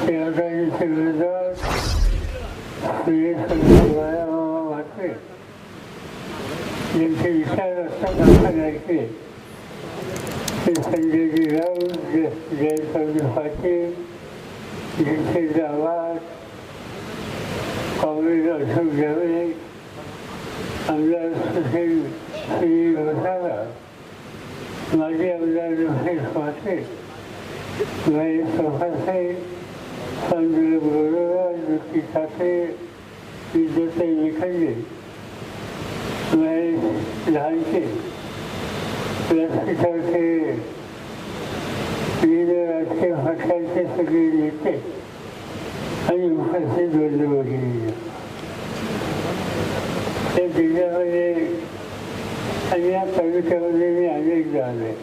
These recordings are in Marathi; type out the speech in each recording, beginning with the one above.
सेवाकांच्या विरोधात श्री संजय वाटते ज्यांचे विचार असतात आपण ऐकले ते संजयजी राऊत जय पाटील जितेंद्र आवाज काँग्रेस अशोक जावळे आमदार सुशील श्री घोसाला माजी आमदार महेश संजय बोरोरा ज्योती ठाकरे सगळे नेते आणि उपस्थित वर्ग वगैरे त्या जिल्ह्यामध्ये आणि या तालुक्यामध्ये मी अनेकदा आले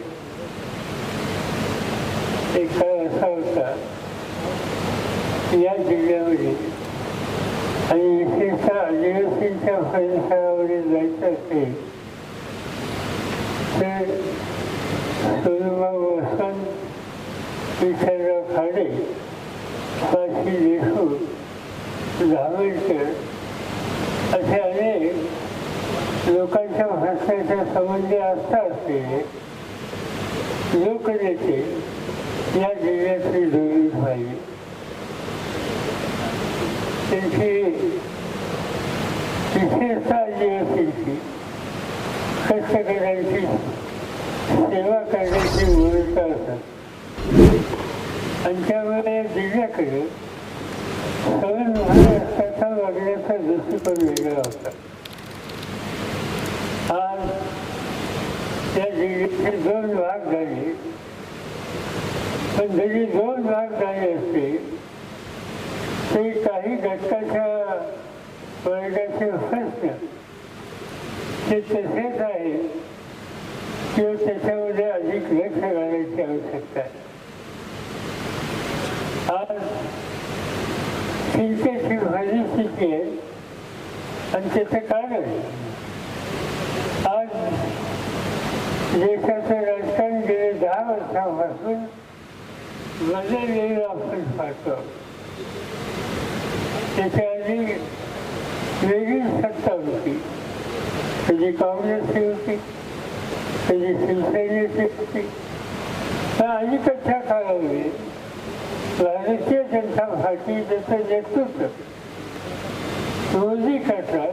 एक काळ असा होता या जिल्ह्यामध्ये आणि विशेषतः आदिवासींच्या परिसरावरील जायचं असेल तर सोनबाबू वसंत विठ्ठलराव खाडे काशी देशमुख धावडकर असे अनेक लोकांच्या भाषेच्या संबंधी आस्था असलेले लोकनेते या जिल्ह्यातली जोडली पाहिजे त्यांची विशेषतः आदिवासींची कष्टकऱ्यांची सेवा करण्याची भूमिका असतात. आणि त्यामुळे या जिल्ह्याकडे सगळं महाराष्ट्राचा वागण्याचा दृष्टिकोन वेगळा होता. आज त्या जिल्ह्याचे दोन भाग झाले. पण जरी दोन भाग झाले असते ते काही घटकाच्या वर्गाचे प्रश्न ते तसेच आहे. किंवा त्याच्यामध्ये अधिक लक्ष घालायची आवश्यकता आहे. आज चिंतेची परिस्थिती आहे आणि त्याचं कारण आज देशाचं राजकारण गेले दहा वर्षापासून. बदललेलं आपण पाहतो. त्याच्याआधी वेगळी सत्ता होती. त्याची काँग्रेसची होती त्याची शिवसेनेची होती. तर अलीकडच्या काळामध्ये भारतीय जनता पार्टी त्याचं नेतृत्व रोजी करतात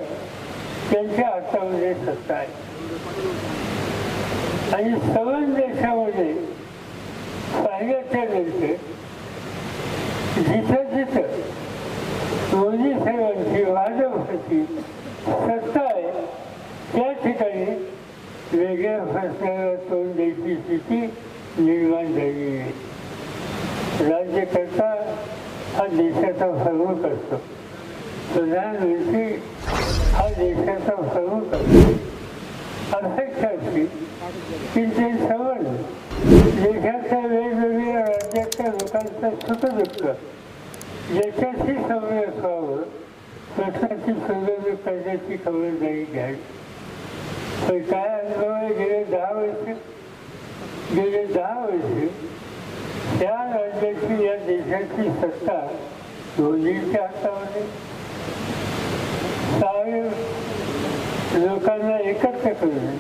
त्यांच्या हातामध्ये सत्ता आहे. आणि सवन देशामध्ये पाहिल्याच्या नंतर जिथं जिथं साहेबांची सत्ता आहे त्या ठिकाणी वेगळ्या प्रश्नाला तोंड द्यायची स्थिती निर्माण झालेली आहे. राज्यकर्ता हा देशाचा प्रमुख असतो प्रधानमंत्री हा देशाचा प्रमुख असतो अपेक्षा असते की सवड देशाच्या वेगवेगळ्या राज्याच्या लोकांचं सुखदुःख याच्याशी सवय व्हावं प्रश्नाची सोडवणूक कायद्याची खबरदारी घ्यावी. पण काय अनुभव आहे गेले दहा वर्ष गेले दहा वर्ष त्या राज्याची या देशाची सत्ता मोदींच्या हातामध्ये. सारे लोकांना एकत्र करून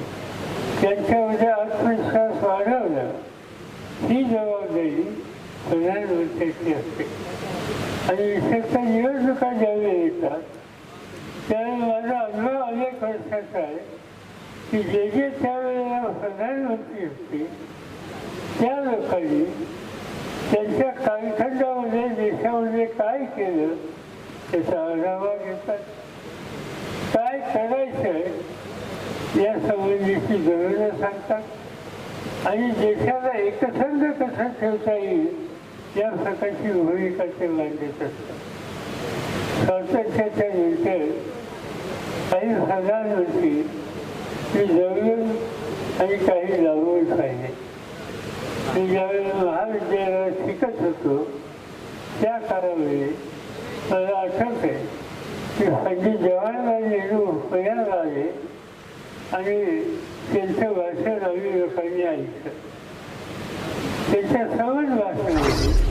त्यांच्यामध्ये आत्मविश्वास वाढवणं ही जबाबदारी प्रधानमंत्र्याची असते. आणि विशेषतः निवडणुका ज्यावेळी येतात त्यावेळी माझा अनुभव अनेक वर्षाचा आहे की जे जे त्यावेळेला प्रधानमंत्री होते त्या लोकांनी त्यांच्या कालखंडामध्ये देशामध्ये काय केलं त्याचा आढावा घेतात. काय करायचं या संबंधीची धोरणं सांगतात. आणि देशाला एकसंध कसं ठेवता येईल या प्रकारची भूमिका ते मांडत असतात स्वातंत्र्याच्या नंतर काही हजार होती ती जवळून आणि काही लावून पाहिजे मी ज्यावेळेला महाविद्यालयात शिकत होतो त्या काळामध्ये मला आठवत आहे की पंडित जवाहरलाल नेहरू पुण्याला आले आणि त्यांचं भाषण आम्ही लोकांनी ऐकलं. त्यांच्या सर्वच भाषणामध्ये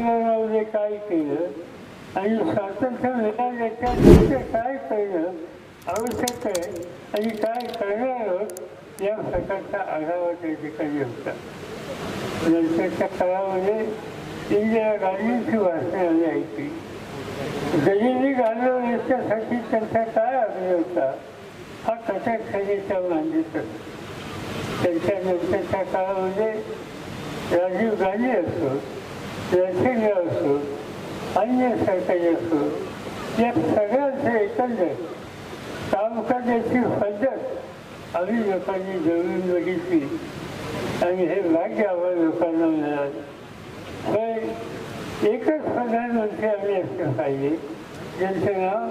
स्वातंत्र्याच्या काय केलं? आणि स्वातंत्र्य मिळाल्याच्या नंतर काय करणं आवश्यक आहे. आणि काय करणार आहोत? या प्रकारचा आढावा त्या ठिकाणी होता. नंतरच्या काळामध्ये इंदिरा गांधींची भाषणं आली ऐकली गनिमी घालून याच्यासाठी त्यांचा काय आग्रह होता? हा कशा खरेदीच्या मांडीत त्यांच्या नंतरच्या काळामध्ये राजीव गांधी असो नरसिंहराव असो अन्य सरकारी असो या सगळ्यांचं एकंदर काम करण्याची पद्धत आम्ही लोकांनी जळून बघितली. आणि हे भाग्य आम्हाला लोकांना मिळालं. पण एकच प्रधानमंत्री आम्ही असलं पाहिजे ज्यांचं नाव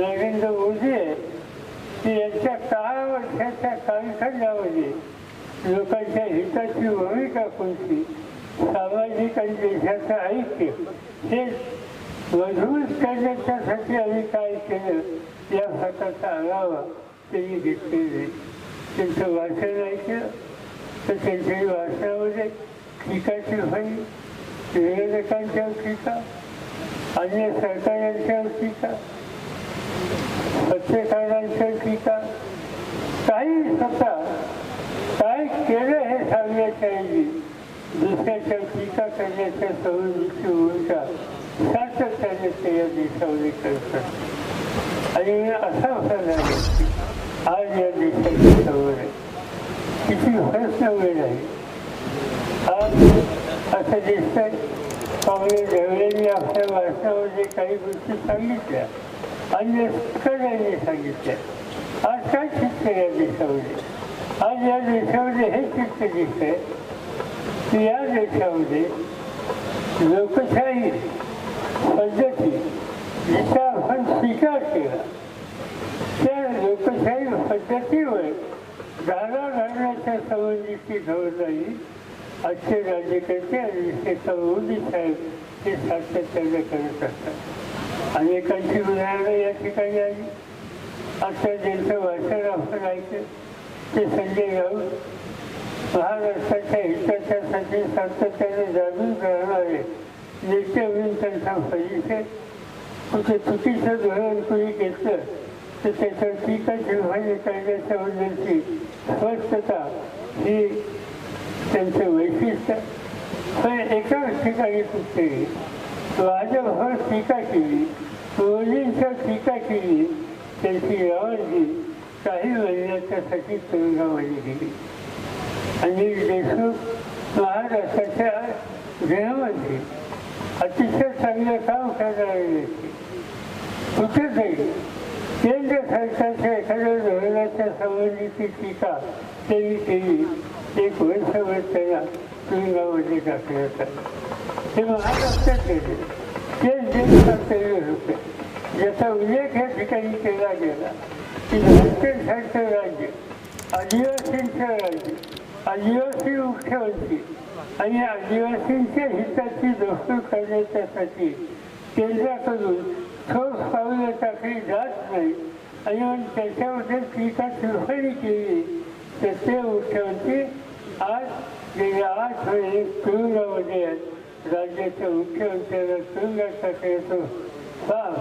नरेंद्र मोदी आहे की यांच्या काळा वर्षाच्या कालखंडामध्ये लोकांच्या हिताची भूमिका कोणती? सामाजिक आणि देशाचं ऐक्य. हे मजबूत करण्याच्यासाठी आम्ही काय केलं? या प्रकारचा आढावा त्यांनी घेतलेले त्यांचं वाचन ऐकलं तर त्यांच्या वाचनामध्ये टीकाची भाई विरोधकांच्या टीका अन्य सरकारांच्या टीका पत्रकारांच्या टीका. काही स्वतः काय केलं हे सांगण्याच्या ऐवजी दुसऱ्याच्या टीका करण्याच्या संबंधीची भूमिका सातत्याने ते या देशामध्ये करतात आणि मी असा प्रकार आहे आज या देशाची समोर आहे किती प्रश्न वेळ आहे आज असं दिसतंय काँग्रेस ढवळेंनी आपल्या भाषणामध्ये काही गोष्टी सांगितल्या अन्य शेतकऱ्यांनी सांगितल्या आज काय चित्र या देशामध्ये आज या देशामध्ये हे चित्र दिसतंय की या देशामध्ये लोकशाही पद्धती जिचा आपण स्वीकार केला. त्या लोकशाही पद्धतीवर धारा घालण्याच्या संबंधीची जबाबदारी आजचे राज्यकर्ते आणि विशेषतः मोदी साहेब हे सातत्याने करत असतात. अनेकांची उदाहरणं या ठिकाणी आली आता ज्यांचं भाषण आपण ऐकलं ते संजय राऊत महाराष्ट्राच्या हिताच्यासाठी सातत्याने जागून राहणारे नेते म्हणून त्यांचा पाहिजे कुठे चुकीचं धोरण कोणी घेतलं तर त्याच्या टीका करण्याच्या बद्दलची स्पष्टता ही त्यांचं वैशिष्ट्य पण एकाच ठिकाणी कुठेही राजभर टीका केली मोदींच्या टीका केली त्यांची रवानगी काही महिन्याच्यासाठी तुरुंगामध्ये गेली. आणि देशमुख महाराष्ट्राच्या गृहमंत्री. अतिशय चांगलं काम करणारे व्यक्ती कुठेतरी केंद्र सरकारच्या एखाद्या धोरणाच्या संबंधीची टीका त्यांनी केली. एक वर्षभर त्यांना तुरुंगामध्ये टाकलं होतं ते महाराष्ट्रात गेले. तेच देश केले होते. ज्याचा उल्लेख या ठिकाणी केला गेला की महाराष्ट्रासारखं राज्य आदिवासींचं राज्य आदिवासी मुख्यमंत्री आणि आदिवासींच्या हिताची दोस्तू करण्याच्यासाठी केंद्राकडून ठोस पावलं टाकली जात नाही आणि मग त्याच्यामध्ये टीका टिप्पणी केली तर ते मुख्यमंत्री आज गेल्या आठ महिने तुरुंगामध्ये आहेत राज्याच्या मुख्यमंत्र्यांना तुरुंगात टाकण्याचं काम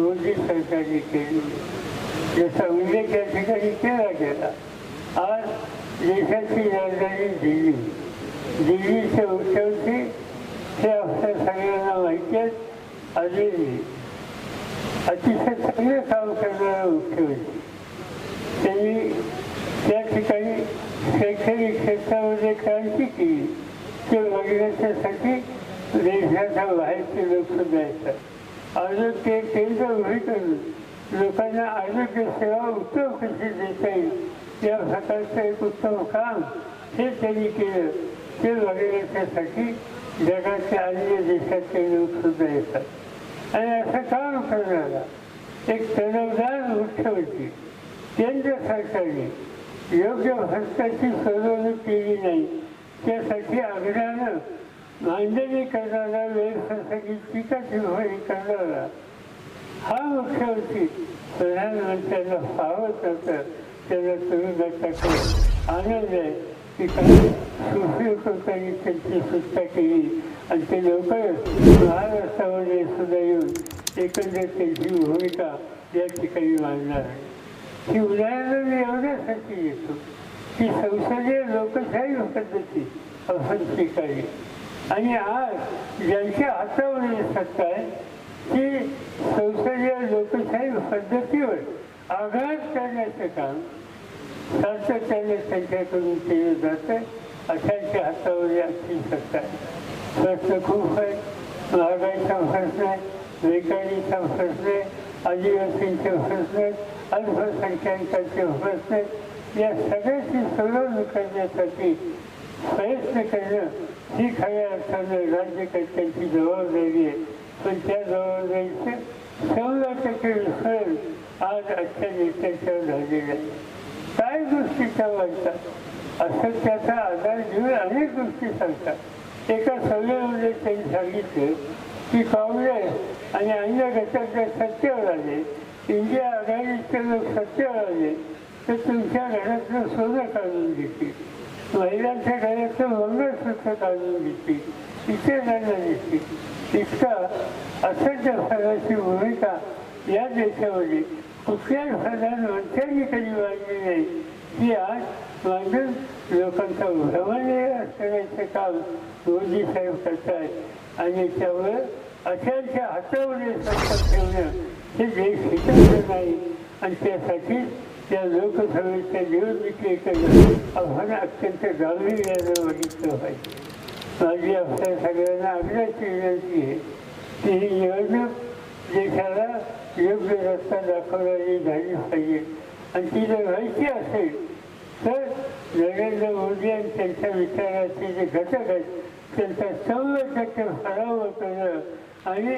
मोदी सरकारने केली याचा उल्लेख या ठिकाणी केला गेला आज देशाची राजधानी दिल्ली दिल्लीचे मुख्यमंत्री हे आपल्या सगळ्यांना माहिती आहेत आलेली अतिशय चांगले काम करणारा मुख्यमंत्री त्यांनी त्या ठिकाणी शैक्षणिक क्षेत्रामध्ये क्रांती केली ते बघण्याच्यासाठी देशाच्या बाहेरचे लोक सुद्धा येतात आरोग्य केंद्र उभी करून लोकांना आरोग्य सेवा उत्तम कशी देता येईल? या प्रकारचं एक उत्तम काम हे त्यांनी केलं. ते वगैरेच्यासाठी जगाच्या अन्य देशाचे लोक सुद्धा येतात. आणि असं काम करणारा एक तणवदार मुख्यमंत्री केंद्र सरकारने योग्य भ्रष्टाची सोडवणूक केली नाही. त्यासाठी आग्रहानं मांडणी करणारा वेळसाठी टीका टिप्पणी करणारा हा मुख्यमंत्री प्रधानमंत्र्यांना फावत होतं. त्याला तुरुंगात आनंद आहे. की काही सुप्रीम कोर्टाने त्यांची सुटका केली. आणि ते लोक महाराष्ट्रामध्ये सुद्धा येऊन एकंदर त्यांची भूमिका या ठिकाणी मांडणार आहे. ही उदाहरण मी एवढ्यासाठी येतो की संसदीय लोकशाही पद्धती आपण स्वीकारली आणि आज ज्यांच्या हातावरील सत्ता आहे ती संसदीय लोकशाही पद्धतीवर आघात करण्याचं काम सातत्याने त्यांच्याकडून केलं जातं. अशांच्या हातावर आजची शकतात. प्रश्न खूप आहे. महागाईचा प्रश्न आहे. बेकारीचा प्रश्न आहे. आदिवासींचे प्रश्न आहेत अल्पसंख्याकांचे प्रश्न आहेत या सगळ्याची सोडवणूक करण्यासाठी प्रयत्न करणं ही खऱ्या अर्थानं राज्यकर्त्यांची जबाबदारी आहे. पण त्या जबाबदारीचं शंभर टक्के विसरण आज आजच्या नेत्यांच्यावर आहे काय गोष्टी त्या वाटतात असं त्याचा आधार घेऊन अनेक गोष्टी सांगतात. एका सभेमध्ये त्यांनी सांगितलं की काँग्रेस आणि अन्य घटक जर सत्तेवर आले इंडिया आघाडीचे लोक सत्तेवर आले तर तुमच्या घरातलं सोनं काढून घेतील. महिलांच्या घरातलं मंगळसूत्र काढून घेतील. इथे जाणं घेतील इतका असंख्य फळाची भूमिका या देशामध्ये कुठल्याही प्रधानमंत्र्यांनी कधी वाढली नाही. की आज मांडून लोकांचा भ्रमण करायचं काम मोदी साहेब करतात आणि त्यामुळं अशांच्या हातामध्ये सत्ता ठेवणं हे देश हिताचं नाही. आणि त्यासाठी त्या लोकसभेच्या निवडणुकीकडे आव्हान अत्यंत गांभीर्यानं बघितलं पाहिजे. माझी आपल्या सगळ्यांना आग्रहाची विनंती आहे की ही निवडणूक देशाला योग्य रस्ता दाखवणारी झाली पाहिजे. आणि ती जर व्हायची असेल तर नरेंद्र मोदी आणि त्यांच्या विचाराचे जे घटक आहेत त्यांचा शंभर टक्के पराभव करणं आणि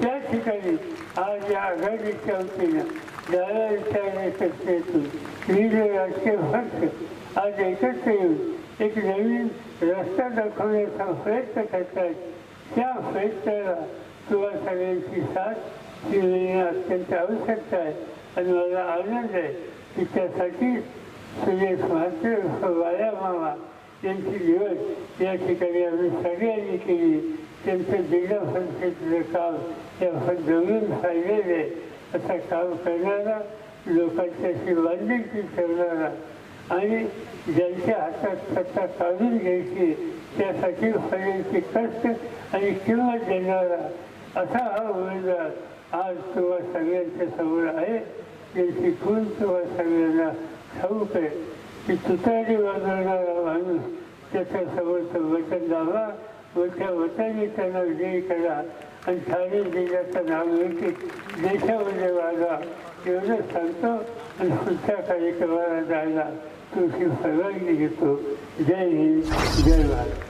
त्या ठिकाणी आज या आघाडीच्या वतीनं दादा विचारणे चर्चेतून विविध राजकीय पक्ष आज एकत्र येऊन एक नवीन रस्ता दाखवण्याचा प्रयत्न करतात त्या प्रयत्नाला किंवा सगळ्यांची साथ ही देणं अत्यंत आवश्यकता आहे. आणि मला आनंद आहे की त्यासाठी सुरेश म्हात्रे वाया मामा यांची निवड या ठिकाणी आम्ही सगळ्यांनी केली. त्यांचं जिल्हा परिषदेचं काम या जमीन आहे. असं काम करणारा लोकांच्याशी बांधिलकी ठेवणारा आणि ज्यांच्या हातात सत्ता काढून घ्यायची त्यासाठी फळ्यांची कष्ट आणि किंमत देणारा असा हा उमेदवार आज तुम्हा सगळ्यांच्या समोर आहे. ते खून तुम्हा सगळ्यांना ठाऊक आहे की तुतारी वाजवणारा माणूस त्याच्या समोरचं वचन दावा मोठ्या वचनाने त्यांना विजयी करा आणि ठाणे जिल्ह्याचं नाव येते देशामध्ये वागा. एवढं सांगतो आणि पुढच्या कार्यक्रमाला जायला तुमची परवानगी घेतो. जय हिंद जय भारत.